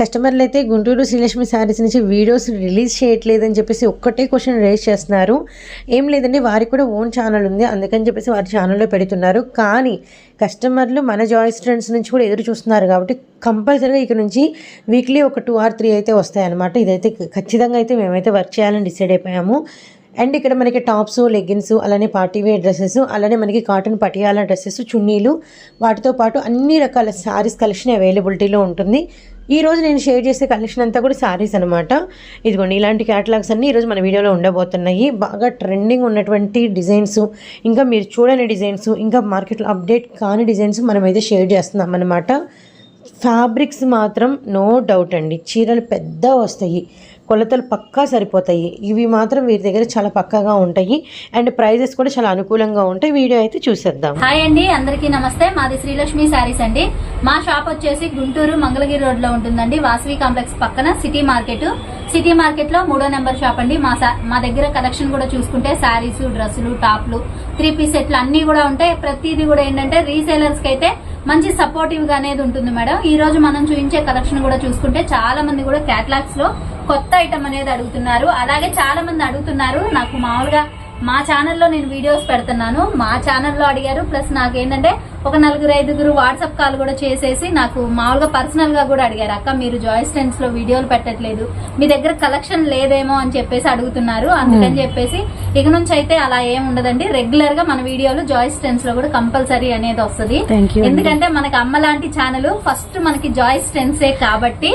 కస్టమర్లు అయితే గుంటూరు శ్రీలక్ష్మి శారీస్ నుంచి వీడియోస్ రిలీజ్ చేయట్లేదని చెప్పేసి ఒక్కటే క్వశ్చన్ రేస్ చేస్తున్నారు. ఏం లేదండి వారికి కూడా ఓన్ ఛానల్ ఉంది. అందుకని చెప్పేసి వారి ఛానల్లో పెడుతున్నారు. కానీ కస్టమర్లు మన జాయిస్ ట్రెండ్స్ నుంచి కూడా ఎదురు చూస్తున్నారు కాబట్టి కంపల్సరీగా ఇక్కడ నుంచి వీక్లీ ఒక టూ ఆర్ త్రీ అయితే వస్తాయన్నమాట. ఇదైతే ఖచ్చితంగా అయితే మేమైతే వర్క్ చేయాలని డిసైడ్ అయిపోయాము. అండ్ ఇక్కడ మనకి టాప్స్ లెగ్గిన్స్ అలానే పార్టీ వేర్ డ్రెస్సెస్ అలానే మనకి కాటన్ పటియాలా డ్రెస్సెస్ చున్నీలు వాటితో పాటు అన్ని రకాల శారీస్ కలెక్షన్ అవైలబిలిటీలో ఉంటుంది. ఈరోజు నేను షేర్ చేసే కలెక్షన్ అంతా కూడా శారీస్ అనమాట ఇదిగోండి ఇలాంటి క్యాటలాగ్స్ అన్నీ ఈరోజు మన వీడియోలో ఉండబోతున్నాయి. బాగా ట్రెండింగ్ ఉన్నటువంటి డిజైన్స్ ఇంకా మీరు చూడని డిజైన్స్ ఇంకా మార్కెట్లో అప్డేట్ కాని డిజైన్స్ మనమైతే షేర్ చేస్తున్నాం అనమాట ఫ్యాబ్రిక్స్ మాత్రం నో డౌట్ అండి చీరలు పెద్ద వస్తాయి. కొలతలు పక్కా సరిపోతాయి. ఇవి మాత్రం వీరి దగ్గర చాలా పక్కాగా ఉంటాయి. అండ్ ప్రైజెస్ కూడా చాలా అనుకూలంగా ఉంటాయి. వీడియో అయితే చూసేద్దాం. హాయ్ అండి. అందరికీ నమస్తే. మాది శ్రీలక్ష్మి శారీస్ అండి. మా షాప్ వచ్చేసి గుంటూరు మంగళగిరి రోడ్లో ఉంటుందండి. వాసవి కాంప్లెక్స్ పక్కన సిటీ మార్కెట్. సిటీ మార్కెట్లో మూడో నెంబర్ షాప్ అండి. మా సా- మా దగ్గర కలెక్షన్ కూడా చూసుకుంటే శారీస్ డ్రెస్సులు టాప్లు త్రీ పీస్ సెట్లు అన్ని కూడా ఉంటాయి. ప్రతిదీ కూడా ఏంటంటే రీసేలర్స్కి అయితే మంచి సపోర్టివ్గా అనేది ఉంటుంది మేడం. ఈ రోజు మనం చూపించే కలెక్షన్ కూడా చూసుకుంటే చాలా మంది కూడా క్యాటలాగ్స్లో కొత్త ఐటమ్ అనేది అడుగుతున్నారు. అలాగే చాలా మంది అడుగుతున్నారు నాకు మామూలుగా మా ఛానల్లో నేను వీడియోస్ పెడుతున్నాను. మా ఛానల్లో అడిగారు ప్లస్ నాకు ఏంటంటే ఒక నలుగురు ఐదుగురు వాట్సాప్ కాల్ కూడా చేసేసి నాకు మామూలుగా పర్సనల్గా కూడా అడిగారు అక్క మీరు జాయిస్లో వీడియోలు పెట్టట్లేదు మీ దగ్గర కలెక్షన్ లేదేమో అని చెప్పేసి అడుగుతున్నారు అందుకని చెప్పేసి ఇక నుంచి అయితే అలా ఏం ఉండదండి రెగ్యులర్గా మన వీడియోలు జాయిస్ టెన్స్లో కూడా కంపల్సరీ అనేది వస్తుంది. ఎందుకంటే మనకి అమ్మ లాంటి ఛానల్ ఫస్ట్ మనకి జాయిస్ టెన్సే కాబట్టి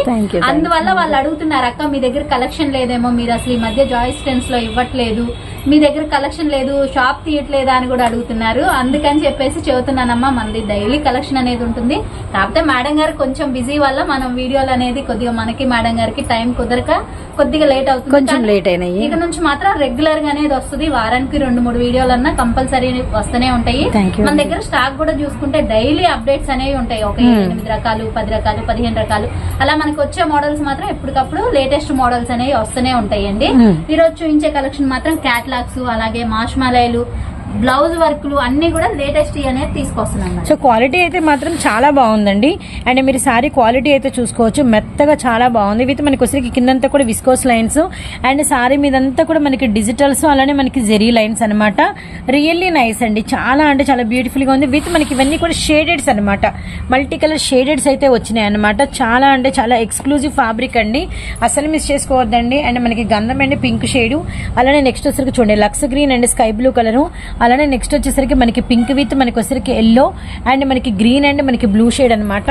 అందువల్ల వాళ్ళు అడుగుతున్నారు అక్క మీ దగ్గర కలెక్షన్ లేదేమో మీరు అసలు ఈ మధ్య జాయిస్ టెన్స్లో ఇవ్వట్లేదు మీ దగ్గర కలెక్షన్ లేదు షాప్ తీయట్లేదా అని కూడా అడుగుతున్నారు అందుకని చెప్పేసి చెబుతున్నానమ్మా మనది డైలీ కలెక్షన్ అనేది ఉంటుంది. కాకపోతే మేడం గారు కొంచెం బిజీ వల్ల మనం వీడియోలు అనేది కొద్దిగా మనకి మేడం గారికి టైం కుదరక కొద్దిగా లేట్ అవుతుంది. కొంచెం లేట్ అయినాయి. ఇక నుంచి మాత్రం రెగ్యులర్గా అనేది వస్తుంది. వారానికి రెండు మూడు వీడియోలన్నా కంపల్సరీ వస్తూనే ఉంటాయి. మన దగ్గర స్టాక్ కూడా చూసుకుంటే డైలీ అప్డేట్స్ అనేవి ఉంటాయి. ఒక ఎనిమిది రకాలు పది రకాలు పదిహేను రకాలు. అలా మనకి వచ్చే మోడల్స్ మాత్రం ఎప్పటికప్పుడు లేటెస్ట్ మోడల్స్ అనేవి వస్తూనే ఉంటాయండి. Hmm. ఈ రోజు చూపించే కలెక్షన్ మాత్రం క్యాట్లాగ్స్ అలాగే మాష్మాలయలు బ్లౌజ్ వర్క్లు అన్ని కూడా లేటెస్ట్ అనేది తీసుకొస్తున్నాం సో క్వాలిటీ అయితే మాత్రం చాలా బాగుందండి. అండ్ మీరు సారీ క్వాలిటీ అయితే చూసుకోవచ్చు. మెత్తగా చాలా బాగుంది. విత్ మనకి వచ్చేసరికి కిందంతా కూడా విస్కోస్ లైన్స్ అండ్ సారీ మీదంతా కూడా మనకి డిజిటల్స్ అలానే మనకి జెరీ లైన్స్ అన్నమాట. రియల్లీ నైస్ అండి. చాలా అంటే చాలా బ్యూటిఫుల్గా ఉంది. విత్ మనకి ఇవన్నీ కూడా షేడెడ్స్ అన్నమాట. మల్టీ కలర్ షేడెడ్స్ అయితే వచ్చినాయి అన్నమాట. చాలా అంటే చాలా ఎక్స్క్లూజివ్ ఫ్యాబ్రిక్ అండి. అసలు మిస్ చేసుకోవద్దండి. అండ్ మనకి గంధం అండి పింక్ షేడ్ అలానే నెక్స్ట్ వచ్చరికి చూడండి. Lux green and sky blue colour అలానే నెక్స్ట్ వచ్చేసరికి మనకి పింక్ విత్ మనకి వచ్చేసరికి ఎల్లో అండ్ మనకి గ్రీన్ అండ్ మనకి బ్లూ షేడ్ అన్నమాట.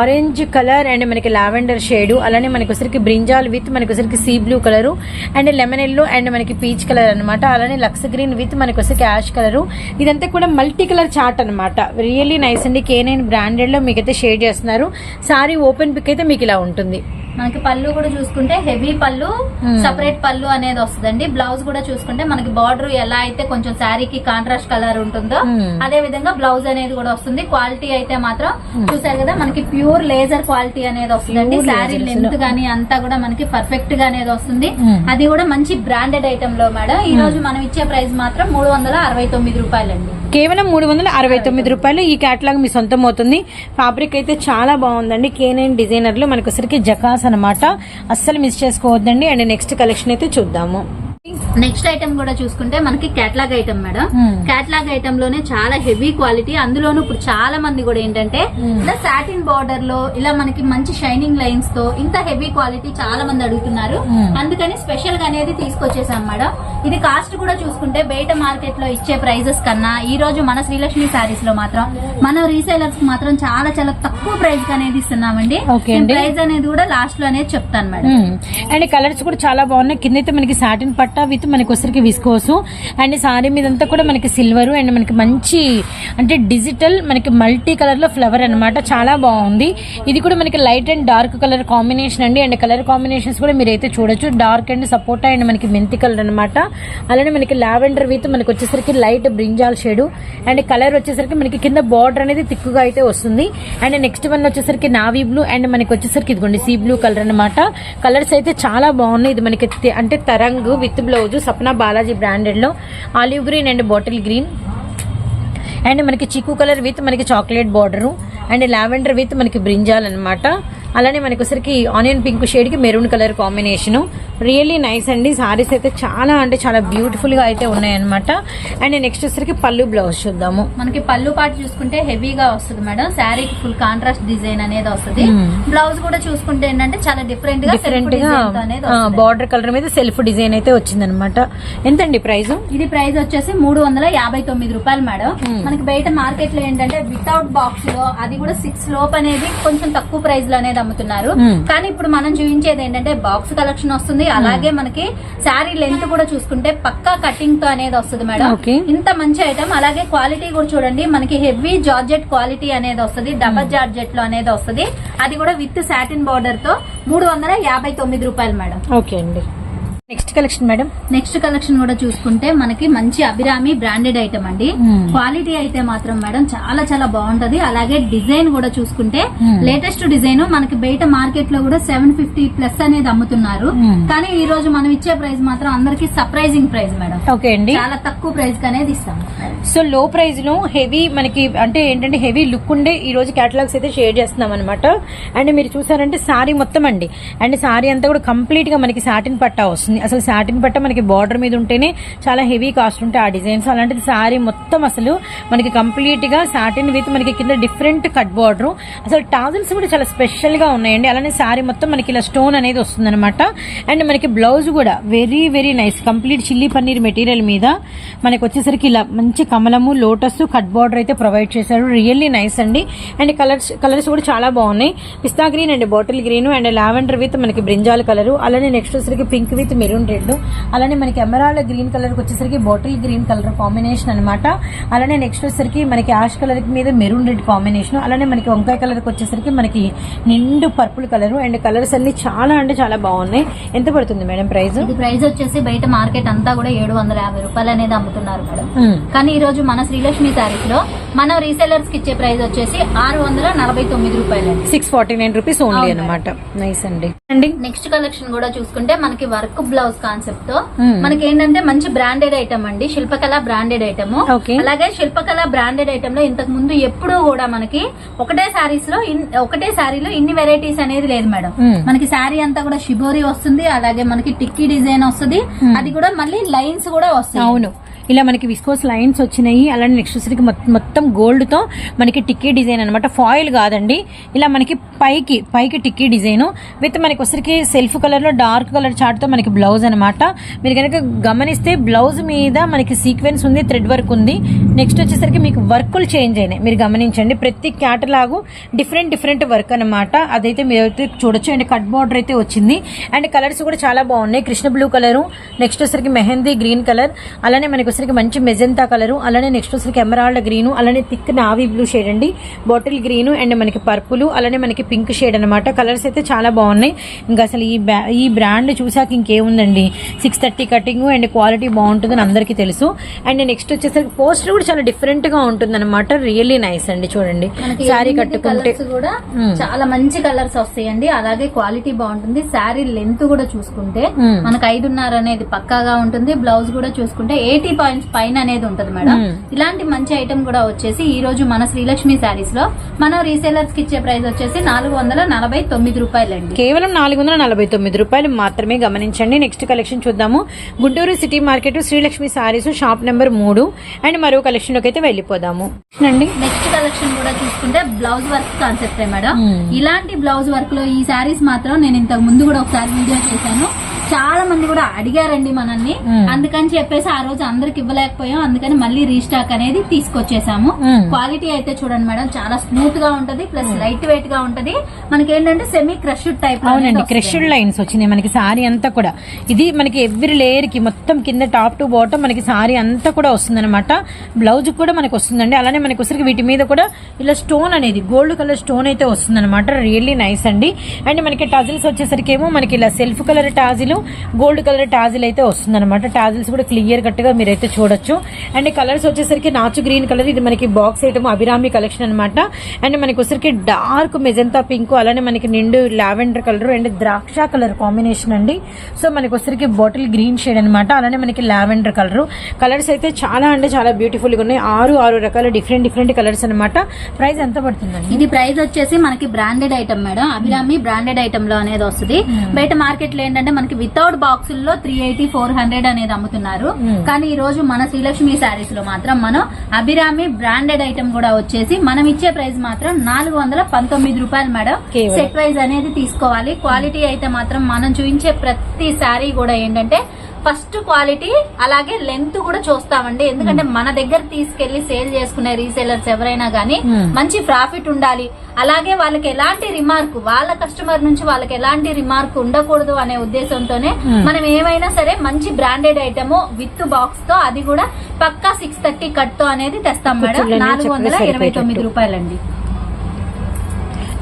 ఆరెంజ్ కలర్ అండ్ మనకి లావెండర్ షేడ్ అలానే మనకి వచ్చరికి బ్రింజాల్ విత్ మనకి వచ్చరికి sea blue colour and lemon yellow and మనకి పీచ్ కలర్ అన్నమాట. అలానే లక్స్ గ్రీన్ విత్ మనకి వచ్చరికి యాష్ కలర్ ఇదంతా కూడా మల్టీ కలర్ చార్ట్ అన్నమాట. రియల్లీ నైస్ అండి. కే నైన్ బ్రాండెడ్లో మీకైతే షేడ్ చేస్తున్నారు. సారీ ఓపెన్ పిక్ అయితే మీకు ఇలా ఉంటుంది. మనకి పళ్ళు కూడా చూసుకుంటే హెవీ పళ్ళు సపరేట్ పళ్ళు అనేది వస్తుందండి. బ్లౌజ్ కూడా చూసుకుంటే మనకి బార్డర్ ఎలా అయితే కొంచెం శారీకి కాంట్రాస్ట్ కలర్ ఉంటుందో Hmm. అదే విధంగా బ్లౌజ్ అనేది కూడా వస్తుంది. క్వాలిటీ అయితే మాత్రం చూసారు కదా మనకి ప్యూర్ లేజర్ క్వాలిటీ అనేది వస్తుందండి. శారీ లెంత్. గానీ అంతా కూడా మనకి పర్ఫెక్ట్గా అనేది వస్తుంది. Hmm. అది కూడా మంచి బ్రాండెడ్ ఐటమ్లో మేడం. ఈ రోజు మనం ఇచ్చే ప్రైస్ మాత్రం మూడు వందల అరవై తొమ్మిది రూపాయలండి. కేవలం మూడు వందల అరవై తొమ్మిది రూపాయలు ఈ క్యాటలాగ్ మీ సొంతం అవుతుంది. ఫ్యాబ్రిక్ అయితే చాలా బాగుందండి. కేనైన్ డిజైనర్లు మనకు లో జకాస్ అనమాట అస్సలు మిస్ చేసుకోవద్దండి. అండ్ నెక్స్ట్ కలెక్షన్ అయితే చూద్దాము. నెక్స్ట్ ఐటమ్ కూడా చూసుకుంటే మనకి catalogue item madam. Hmm. Catalogue ఐటమ్లోనే చాలా హెవీ క్వాలిటీ. అందులోనూ ఇప్పుడు చాలా మంది కూడా ఏంటంటే ఇలా సాటిన్ బార్డర్లో ఇలా మనకి మంచి షైనింగ్ లైన్స్తో ఇంత హెవీ క్వాలిటీ చాలా మంది అడుగుతున్నారు. Hmm. అందుకని స్పెషల్గా అనేది తీసుకొచ్చేసాం మేడం. ఇది కాస్ట్ కూడా చూసుకుంటే బయట మార్కెట్లో ఇచ్చే ప్రైజెస్ కన్నా ఈ రోజు మన శ్రీలక్ష్మి సారీస్లో మాత్రం మన రీసేలర్స్కి మాత్రం చాలా చాలా తక్కువ ప్రైస్కి అనేది ఇస్తున్నామండి. ప్రైస్ అనేది కూడా లాస్ట్లో అనేది చెప్తాను మేడం. అండ్ కలర్స్ కూడా చాలా బాగున్నాయి. కింద అయితే మనకి సాటిన్ పట్టా విత్ మనకి వచ్చరికి విస్కోసు. అండ్ సారీ మీదంతా కూడా మనకి సిల్వర్ అండ్ మనకి మంచి అంటే డిజిటల్ మనకి మల్టీ కలర్లో ఫ్లవర్ అన్నమాట. చాలా బాగుంది. ఇది కూడా మనకి light and dark colour combination అండి. అండ్ కలర్ కాంబినేషన్స్ కూడా మీరైతే చూడొచ్చు. డార్క్ అండ్ సపోటా అండ్ మనకి మెంతి కలర్ అనమాట అలానే మనకి లావెండర్ విత్ మనకి వచ్చేసరికి light brinjal shade. And colour వచ్చేసరికి మనకి కింద బార్డర్ అనేది తిక్కుగా అయితే వస్తుంది. అండ్ నెక్స్ట్ వన్ వచ్చేసరికి నావీ బ్లూ అండ్ మనకి వచ్చేసరికి ఇదిగోండి సీ బ్లూ కలర్ అన్నమాట. కలర్స్ అయితే చాలా బాగున్నాయి. ఇది మనకి అంటే Tarang with blouse Sapna Balaji బ్రాండెడ్లో olive green and bottle green. And మనకి చిక్కు కలర్ విత్ మనకి chocolate border and lavender with మనకి బ్రింజాల్ అన్నమాట. అలానే మనకి వచ్చరికి onion pink షేడ్కి maroon colour combination. Really nice అండి. సారీస్ అయితే చాలా అంటే చాలా బ్యూటిఫుల్గా అయితే ఉన్నాయన్నమాట. అండ్ నెక్స్ట్ వచ్చరికి పళ్ళు బ్లౌజ్ చూద్దాము. మనకి పళ్ళు పాటు చూసుకుంటే హెవీగా వస్తుంది మేడం. శారీకి ఫుల్ కాంట్రాస్ట్ డిజైన్ అనేది వస్తుంది. బ్లౌజ్ కూడా చూసుకుంటే ఏంటంటే చాలా డిఫరెంట్గా డిఫరెంట్గా. బార్డర్ కలర్ మీద సెల్ఫ్ డిజైన్ అయితే వచ్చిందనమాట ఎంతండి ప్రైస్ ఇది ప్రైస్ వచ్చేసి మూడు వందల యాభై తొమ్మిది రూపాయలు మేడం. మనకి బయట మార్కెట్లో ఏంటంటే వితౌట్ బాక్స్లో అది కూడా సిక్స్ లోప్ అనేది కొంచెం తక్కువ ప్రైస్లో అనేది అమ్ముతున్నారు. Hmm. కానీ ఇప్పుడు మనం చూపించేది ఏంటంటే బాక్స్ కలెక్షన్ వస్తుంది. అలాగే మనకి శారీ లెంత్ కూడా చూసుకుంటే పక్కా కటింగ్తో అనేది వస్తుంది మేడం. ఇంత మంచి ఐటమ్ అలాగే క్వాలిటీ కూడా చూడండి. మనకి హెవీ జార్జెట్ క్వాలిటీ అనేది వస్తుంది. డబల్ జార్జెట్లో అనేది వస్తుంది. అది కూడా విత్ సాటిన్ బార్డర్తో మూడు వందల యాభై తొమ్మిది రూపాయలు మేడం. ఓకే అండి. Next collection madam next collection కూడా చూసుకుంటే మనకి మంచి అభిరామి బ్రాండెడ్ ఐటమ్ అండి. Hmm. క్వాలిటీ అయితే మాత్రం మేడం చాలా చాలా బాగుంటది. అలాగే డిజైన్ కూడా చూసుకుంటే Hmm. లేటెస్ట్ డిజైన్ మనకి బయట మార్కెట్లో కూడా సెవెన్ ఫిఫ్టీ ప్లస్ అనేది అమ్ముతున్నారు. Hmm. కానీ ఈ రోజు మనం ఇచ్చే ప్రైస్ మాత్రం అందరికి సర్ప్రైజింగ్ ప్రైస్ మేడం ఓకే అండి. చాలా తక్కువ ప్రైస్ అనేది ఇస్తాం సో లో ప్రైస్లో హెవీ మనకి అంటే ఏంటంటే హెవీ లుక్ ఉండే ఈ రోజు కేటలాగ్స్ అయితే షేర్ చేస్తున్నాం అనమాట అండ్ మీరు చూసారంటే సారీ మొత్తం అండి. అండ్ సారీ అంతా కూడా కంప్లీట్గా మనకి సాటిన్ పట్టా వస్తుంది. అసలు సాటిన్ పట్ట మనకి బార్డర్ మీద ఉంటేనే చాలా హెవీ కాస్ట్ ఉంటాయి ఆ డిజైన్స్ అలాంటిది సారీ మొత్తం అసలు మనకి కంప్లీట్గా సాటిన్ విత్ మనకి కింద డిఫరెంట్ కట్ బార్డర్ అసలు టాజిల్స్ కూడా చాలా స్పెషల్గా ఉన్నాయండి. అలానే సారీ మొత్తం మనకి ఇలా స్టోన్ అనేది వస్తుందనమాట అండ్ మనకి బ్లౌజ్ కూడా very very nice complete chilli paneer material మీద మనకి వచ్చేసరికి ఇలా మంచి కమలము లోటస్ కట్ బార్డర్ అయితే ప్రొవైడ్ చేశారు. రియల్లీ నైస్ అండి. అండ్ కలర్స్ కలర్స్ కూడా చాలా బాగున్నాయి. Pista green and bottle green and lavender with మనకి బ్రింజాల్ కలర్ అలానే నెక్స్ట్ వచ్చేసరికి పింక్ విత్ మెరూన్ రెడ్. అలానే మనకి ఎమరాల్డ్ గ్రీన్ కలర్ వచ్చేసరికి బాటిల్ గ్రీన్ కలర్ కాంబినేషన్ అనమాట అలానే నెక్స్ట్ వచ్చేసరికి మనకి యాష్ కలర్ మీద మెరూన్ రెడ్ కాంబినేషన్. అలానే మనకి వంకాయ కలర్ వచ్చేసరికి మనకి నిండు పర్పుల్ కలర్. అండ్ కలర్స్ అన్ని చాలా అంటే చాలా బాగున్నాయి. ఎంత పడుతుంది మేడం ప్రైస్? ఇది ప్రైస్ వచ్చేసి బయట మార్కెట్ అంతా కూడా ఏడు వందల యాభై రూపాయలు అనేది అమ్ముతున్నారు మేడం. కానీ ఈ రోజు మన శ్రీలక్ష్మి శారీస్లో మనం రీసెలర్స్కి ఇచ్చే ప్రైస్ వచ్చేసి ఆరు వందల నలభై తొమ్మిది రూపాయలు six forty nine rupees only అనమాట నైస్ అండి. అండి నెక్స్ట్ కలెక్షన్ కూడా చూసుకుంటే మనకి వర్క్ బ్లౌజ్ కాన్సెప్ట్తో Hmm. మనకి ఏంటంటే మంచి బ్రాండెడ్ ఐటమ్ అండి. శిల్పకళ బ్రాండెడ్ ఐటమ్. అలాగే శిల్పకళ బ్రాండెడ్ ఐటమ్లో ఇంతకు ముందు ఎప్పుడూ కూడా మనకి ఒకటే సారీస్లో ఒకటే సారీలో ఇన్ని వెరైటీస్ అనేది లేదు మేడం. Hmm. మనకి శారీ అంతా కూడా షిబోరి వస్తుంది అలాగే మనకి టిక్కీ డిజైన్ వస్తుంది. అది కూడా మళ్ళీ లైన్స్ కూడా వస్తాయి. అవును. ఇలా మనకి విస్కోస్ లైన్స్ వచ్చినాయి. అలానే నెక్స్ట్ వచ్చేసరికి మొత్తం- గోల్డ్తో గోల్డ్తో మనకి టిక్కీ డిజైన్ అనమాట ఫాయిల్ కాదండి. ఇలా మనకి పైకి పైకి టిక్కీ డిజైన్ విత్ మనకి వచ్చరికి సెల్ఫ్ కలర్లో డార్క్ కలర్ చార్ట్తో మనకి బ్లౌజ్ అనమాట మీరు కనుక గమనిస్తే బ్లౌజ్ మీద మనకి సీక్వెన్స్ ఉంది థ్రెడ్ వర్క్ ఉంది. నెక్స్ట్ వచ్చేసరికి మీకు వర్కులు చేంజ్ అయినాయి. మీరు గమనించండి ప్రతి క్యాటలాగు డిఫరెంట్ డిఫరెంట్ వర్క్ అనమాట అదైతే మీరు అయితే చూడొచ్చు. అండ్ కట్ బార్డర్ అయితే వచ్చింది. అండ్ కలర్స్ కూడా చాలా బాగున్నాయి. కృష్ణ బ్లూ కలర్ నెక్స్ట్ వచ్చరికి మెహందీ గ్రీన్ కలర్ అలానే మనకి వచ్చరికి మంచి మెజెంతా కలర్ అలానే నెక్స్ట్ వచ్చరికి ఎమరాల్డ్ గ్రీన్ అలానే థిక్ నావీ బ్లూ షేడ్ అండి. బాటిల్ గ్రీన్ అండ్ మనకి పర్పుల్ అలానే మనకి పింక్ షేడ్ అనమాట కలర్స్ అయితే చాలా బాగున్నాయి. ఇంకా అసలు ఈ ఈ బ్రాండ్ చూసాక ఇంకేముందండి? Six thirty cutting and quality బాగుంటుందని అందరికీ తెలుసు. అండ్ నెక్స్ట్ వచ్చేసరికి పోస్టర్ కూడా చాలా డిఫరెంట్గా ఉంటుంది అనమాట రియల్లీ నైస్ అండి చూడండి. శారీ కట్టుకుంటే కూడా. చాలా మంచి కలర్స్ వస్తాయండి. అలాగే క్వాలిటీ బాగుంటుంది. శారీ లెంత్ కూడా చూసుకుంటే. మనకు ఐదున్నర అనేది పక్కాగా ఉంటుంది. బ్లౌజ్ కూడా చూసుకుంటే ఎయిటీ పాయింట్స్ పైన అనేది ఉంటుంది మేడం. ఇలాంటి మంచి ఐటమ్ కూడా వచ్చేసి ఈ రోజు మన శ్రీలక్ష్మి శారీస్లో మనం రీసేలర్స్కి ఇచ్చే ప్రైస్ వచ్చేసి నాలుగు వందల నలభై తొమ్మిది రూపాయలండి. కేవలం నాలుగు వందల నలభై తొమ్మిది రూపాయలు మాత్రమే గమనించండి. నెక్స్ట్ కలెక్షన్ చూద్దాము. Guntur city market Srilakshmi sarees shop number మూడు. అండ్ మరో కలెక్షన్లోకి అయితే వెళ్ళిపోదాము. అండి నెక్స్ట్ కలెక్షన్ కూడా చూసుకుంటే బ్లౌజ్ వర్క్ కాన్సెప్ట్ మేడం. ఇలాంటి బ్లౌజ్ వర్క్లో ఈ శారీస్ మాత్రం నేను ఇంతకు ముందు కూడా ఒకసారి వీడియో చేశాను. చాలా మంది కూడా అడిగారండి మనల్ని. అందుకని చెప్పేసి ఆ రోజు అందరికి ఇవ్వలేకపోయాం. అందుకని మళ్ళీ రీస్టాక్ అనేది తీసుకొచ్చేసాము. క్వాలిటీ అయితే చూడండి మేడం చాలా స్మూత్గా ఉంటది ప్లస్ లైట్ వెయిట్గా ఉంటది. మనకి ఏంటంటే సెమీ క్రష్డ్ టైప్ అవునండి క్రష్డ్ లైన్స్ వచ్చినాయి మనకి సారీ అంతా కూడా. ఇది మనకి ఎవ్రీ లేయర్కి మొత్తం కింద టాప్ టు బాటమ్ మనకి సారీ అంతా కూడా వస్తుంది అనమాట బ్లౌజ్ కూడా మనకి వస్తుందండి. అలానే మనకి వచ్చరికి వీటి మీద కూడా ఇలా స్టోన్ అనేది గోల్డ్ కలర్ స్టోన్ అయితే వస్తుంది అనమాట రియల్లీ నైస్ అండి. అండ్ మనకి టజిల్స్ వచ్చేసరికి ఏమో మనకి ఇలా self colour tassel gold colour tassel అయితే వస్తుంది అనమాట టాజిల్స్ కూడా క్లియర్ కట్గా మీరైతే చూడొచ్చు. అండ్ కలర్స్ వచ్చేసరికి నాచు గ్రీన్ కలర్ ఇది మనకి బాక్స్ ఐటమ్ అభిరామి కలెక్షన్ అనమాట అండ్ మనకి వచ్చేసరికి డార్క్ మెజంతా పింక్ అలానే మనకి నిండు లావెండర్ కలర్ అండ్ ద్రాక్ష కలర్ కాంబినేషన్ అండి. సో మనకి వచ్చేసరికి బాటిల్ గ్రీన్ షేడ్ అనమాట అలానే మనకి లావెండర్ కలర్. కలర్స్ అయితే చాలా అంటే చాలా బ్యూటిఫుల్గా ఉన్నాయి. ఆరు ఆరు రకాల డిఫరెంట్ డిఫరెంట్ కలర్స్ అనమాట ప్రైస్ ఎంత పడుతుందండి? ఇది ప్రైస్ వచ్చేసి మనకి branded item madam. Abhirami branded ఐటమ్లో అనేది వస్తుంది. బయట మార్కెట్లో ఏంటంటే మనకి వితౌట్ బాక్సుల్లో త్రీ ఎయిటీ ఫోర్ హండ్రెడ్ అనేది అమ్ముతున్నారు. కానీ ఈ రోజు మన శ్రీలక్ష్మి శారీస్లో మాత్రం మనం అభిరామి బ్రాండెడ్ ఐటమ్ కూడా వచ్చేసి మనం ఇచ్చే ప్రైస్ మాత్రం నాలుగు వందల పంతొమ్మిది రూపాయలు మేడం. సెట్ వైజ్ అనేది తీసుకోవాలి. క్వాలిటీ అయితే మాత్రం మనం చూపించే ప్రతి శారీ కూడా ఏంటంటే ఫస్ట్ క్వాలిటీ అలాగే లెంత్ కూడా చూస్తామండి. ఎందుకంటే మన దగ్గర తీసుకెళ్ళి సేల్ చేసుకునే రీసేలర్స్ ఎవరైనా గానీ Hmm. మంచి ప్రాఫిట్ ఉండాలి. అలాగే వాళ్ళకి ఎలాంటి రిమార్క్ వాళ్ళ కస్టమర్ నుంచి వాళ్ళకి ఎలాంటి రిమార్క్ ఉండకూడదు అనే ఉద్దేశంతోనే Hmm. మనం ఏమైనా సరే మంచి బ్రాండెడ్ ఐటమ్ విత్ బాక్స్తో అది కూడా పక్కా సిక్స్ థర్టీ కట్తో అనేది తెస్తాం మేడం. నాలుగు వందల ఇరవై తొమ్మిది. రూపాయలండి.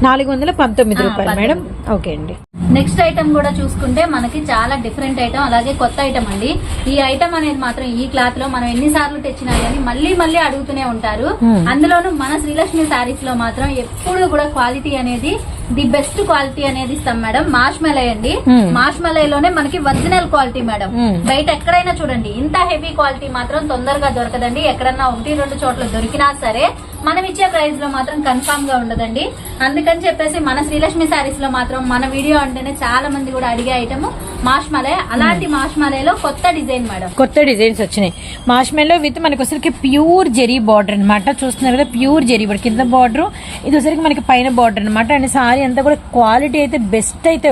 నాలుగు వందల పంతొమ్మిది రూపాయలు మేడం. ఓకే అండి. నెక్స్ట్ ఐటమ్ కూడా చూసుకుంటే మనకి చాలా డిఫరెంట్ ఐటమ్ అలాగే కొత్త ఐటమ్ అండి ఈ ఐటమ్ అనేది మాత్రం ఈ క్లాత్లో మనం ఎన్నిసార్లు తెచ్చినా గానీ మళ్ళీ మళ్ళీ అడుగుతూనే ఉంటారు Hmm. అందులోనూ మన శ్రీలక్ష్మి శారీస్లో మాత్రం ఎప్పుడు కూడా క్వాలిటీ అనేది ది బెస్ట్ క్వాలిటీ అనేది ఇస్తాం మేడం మార్ష్ మలై అండి Hmm. మార్ష్ మలైలోనే మనకి ఒరిజినల్ క్వాలిటీ మేడం Hmm. బయట ఎక్కడైనా చూడండి ఇంత హెవీ క్వాలిటీ మాత్రం తొందరగా దొరకదండి ఎక్కడన్నా ఒకటి రెండు చోట్ల దొరికినా సరే మనం ఇచ్చే ప్రైస్లో మాత్రం కన్ఫామ్గా ఉండదండి. అందుకని చెప్పేసి మన శ్రీలక్ష్మి శారీస్లో మాత్రం మన వీడియో అంటేనే చాలా మంది కూడా అడిగే ఐటమ్ మాష్ మలై అలాంటి మాష్ మలైలో కొత్త డిజైన్ మేడం కొత్త డిజైన్స్ వచ్చినాయి. మాష్మెల్లో విత్ మనకి వచ్చరికి ప్యూర్ జెరీ బార్డర్ అన్నమాట. చూస్తున్నారు కదా ప్యూర్ జెరీ బార్డర్ కింద బార్డర్ ఇది వచ్చరికి మనకి పైన బార్డర్ అన్నమాట. అండ్ సారీ అంతా కూడా క్వాలిటీ అయితే బెస్ట్ అయితే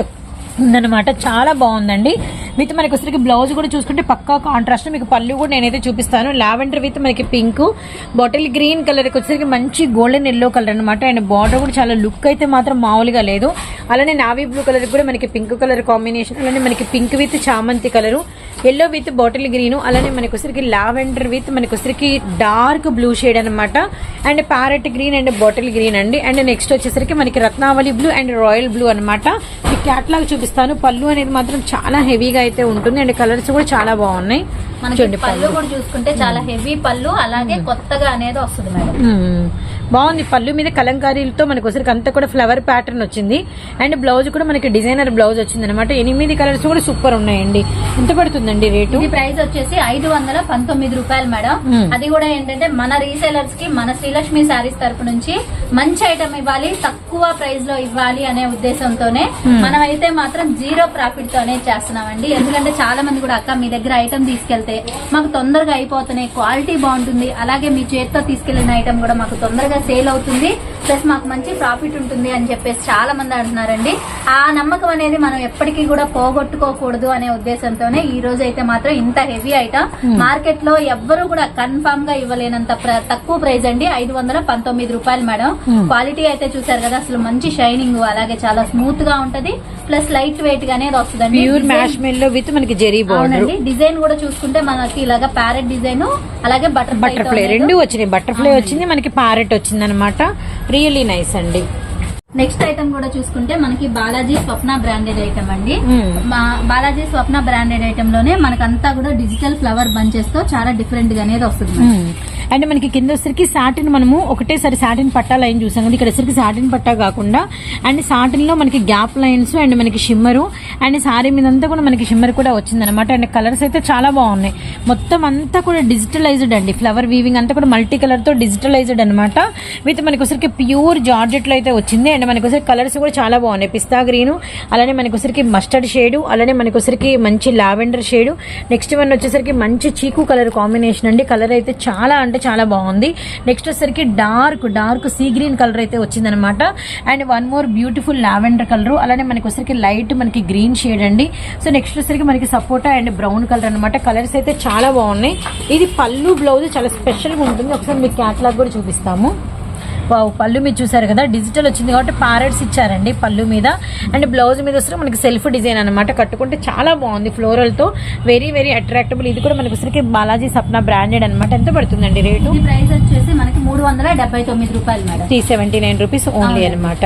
ఉందన్నమాట. చాలా బాగుందండి. విత్ మనకి వచ్చేసరికి బ్లౌజ్ కూడా చూసుకుంటే పక్కా కాంట్రాస్ట్ మీకు పళ్ళు కూడా నేనైతే చూపిస్తాను. లావెండర్ విత్ మనకి పింక్ బాటిల్ గ్రీన్ కలర్ వచ్చేసరికి మంచి గోల్డెన్ ఎల్లో కలర్ అనమాట అండ్ బార్డర్ కూడా చాలా లుక్ అయితే మాత్రం మామూలుగా లేదు. అలానే నావీ బ్లూ కలర్ కూడా మనకి పింక్ కలర్ కాంబినేషన్ అలానే మనకి పింక్ విత్ చామంతి colour yellow with bottle green అలానే మనకి వచ్చరికి లావెండర్ విత్ మనకి వచ్చరికి డార్క్ బ్లూ షేడ్ అనమాట and parrot green and bottle green అండి. అండ్ నెక్స్ట్ వచ్చేసరికి మనకి రత్నావళి బ్లూ అండ్ రాయల్ బ్లూ అనమాట ఈ క్యాట్లాగ్ చూపిస్తాను. పళ్ళు అనేది మాత్రం చాలా హెవీగా అయితే ఉంటుంది. అండ్ కలర్స్ కూడా చాలా బాగున్నాయి. మనకి పళ్ళు కూడా చూసుకుంటే చాలా హెవీ పళ్ళు అలాగే కొత్తగా అనేది వస్తుంది మేడం. బాగుంది. పళ్ళు మీద కలంకారీలతో మనకి వచ్చరికి అంతా కూడా ఫ్లవర్ ప్యాటర్న్ వచ్చింది. అండ్ బ్లౌజ్ కూడా మనకి డిజైనర్ బ్లౌజ్ వచ్చింది అనమాట ఎనిమిది కలర్స్ కూడా సూపర్ ఉన్నాయండి. ఎంత పడుతుందండి రేటు? ప్రైస్ వచ్చేసి ఐదు వందల పంతొమ్మిది రూపాయలు మేడం. అది కూడా ఏంటంటే మన రీసేలర్స్కి మన శ్రీలక్ష్మి శారీస్ తరపు నుంచి మంచి ఐటమ్ ఇవ్వాలి తక్కువ ప్రైస్లో ఇవ్వాలి అనే ఉద్దేశంతోనే. మనం అయితే మాత్రం జీరో ప్రాఫిట్ తోనే చేస్తున్నామండి. ఎందుకంటే చాలా మంది కూడా అక్క మీ దగ్గర ఐటమ్ తీసుకెళ్తే మాకు తొందరగా అయిపోతున్నాయి క్వాలిటీ బాగుంటుంది. అలాగే మీ చేతితో తీసుకెళ్ళిన ఐటమ్ కూడా మాకు తొందరగా సేల్ అవుతుంది. ప్లస్ మాకు మంచి ప్రాఫిట్ ఉంటుంది అని చెప్పేసి చాలా మంది అంటున్నారండి. ఆ నమ్మకం అనేది మనం ఎప్పటికీ కూడా పోగొట్టుకోకూడదు అనే ఉద్దేశంతోనే ఈ రోజు అయితే మాత్రం ఇంత హెవీ ఐటమ్. మార్కెట్లో ఎవ్వరు కూడా కన్ఫామ్గా ఇవ్వలేనంత తక్కువ ప్రైస్ అండి. ఐదు వందల పంతొమ్మిది రూపాయలు మేడం. క్వాలిటీ అయితే చూసారు కదా అసలు మంచి షైనింగ్ అలాగే చాలా స్మూత్గా ఉంటది. ప్లస్ లైట్ వెయిట్గా అనేది వస్తుందండి. ప్యూర్ మ్యాష్ మెల్లో విత్ మనకి జెరీ అవునండి. డిజైన్ కూడా చూసుకుంటే మనకి ఇలాగా ప్యారెట్ డిజైన్ అలాగే బటర్ఫ్లై బటర్ఫ్లై రెండు వచ్చినాయి. బటర్ఫ్లై వచ్చింది మనకి ప్యారెట్ వచ్చింది అనమాట రియల్లీ నైస్ అండి. నెక్స్ట్ ఐటమ్ కూడా చూసుకుంటే మనకి బాలాజీ స్వప్న బ్రాండెడ్ ఐటమ్ అండి. మా బాలాజీ స్వప్న బ్రాండెడ్ ఐటమ్లోనే మనకంతా కూడా డిజిటల్ ఫ్లవర్ బంచెస్తో చాలా డిఫరెంట్గా అనేది వస్తుంది. అండ్ మనకి కింద వచ్చరికి సాటిన్ మనము ఒకటేసారి సాటిన్ పట్టా లైన్ చూసాం కదా ఇక్కడ వచ్చరికి సాటిన్ పట్టా కాకుండా అండ్ సాటిన్లో మనకి గ్యాప్ లైన్స్ అండ్ మనకి షిమ్మరు అండ్ సారీ మీద అంతా కూడా మనకి షిమ్మర్ కూడా వచ్చిందనమాట అండ్ కలర్స్ అయితే చాలా బాగున్నాయి. మొత్తం అంతా కూడా డిజిటలైజ్డ్ అండి. ఫ్లవర్ వీవింగ్ అంతా కూడా మల్టీ కలర్తో డిజిటలైజ్డ్ అనమాట విత్ మనకొసరికి ప్యూర్ జార్జెట్లో అయితే వచ్చింది. అండ్ మనకొసరి కలర్స్ కూడా చాలా బాగున్నాయి. పిస్తా గ్రీన్ అలానే మనకొసరికి మస్టర్డ్ షేడ్ అలానే మనకొసరికి మంచి లావెండర్ షేడ్ నెక్స్ట్ వన్ వచ్చేసరికి మంచి చీకు కలర్ కాంబినేషన్ అండి. కలర్ అయితే చాలా అంటే చాలా బాగుంది. నెక్స్ట్ వచ్చేసరికి dark dark sea green colour అయితే వచ్చిందనమాట and one more beautiful lavender colour అలానే మనకి వచ్చరికి లైట్ మనకి గ్రీన్ షేడ్ అండి. సో నెక్స్ట్ వచ్చేసరికి మనకి సపోటా అండ్ బ్రౌన్ కలర్ అనమాట కలర్స్ అయితే చాలా బాగున్నాయి. ఇది పళ్ళు బ్లౌజ్ చాలా స్పెషల్గా ఉంటుంది. ఒకసారి మీకు క్యాట్లాగ్ కూడా చూపిస్తాము. వావ్ పళ్ళు మీద చూసారు కదా? డిజిటల్ వచ్చింది కాబట్టి పారెట్స్ ఇచ్చారండి పళ్ళు మీద. అండ్ బ్లౌజ్ మీద వస్తే మనకి సెల్ఫ్ డిజైన్ అనమాట కట్టుకుంటే చాలా బాగుంది ఫ్లోరల్తో. వెరీ వెరీ అట్రాక్టబుల్ ఇది కూడా మనకి వచ్చరికి బాలాజీ సప్నా బ్రాండెడ్ అనమాట ఎంత పడుతుందండి రేటు? ప్రైస్ వచ్చేసి మనకి మూడు వందల డెబ్బై తొమ్మిది రూపాయలు madam. Three seventy nine rupees only అనమాట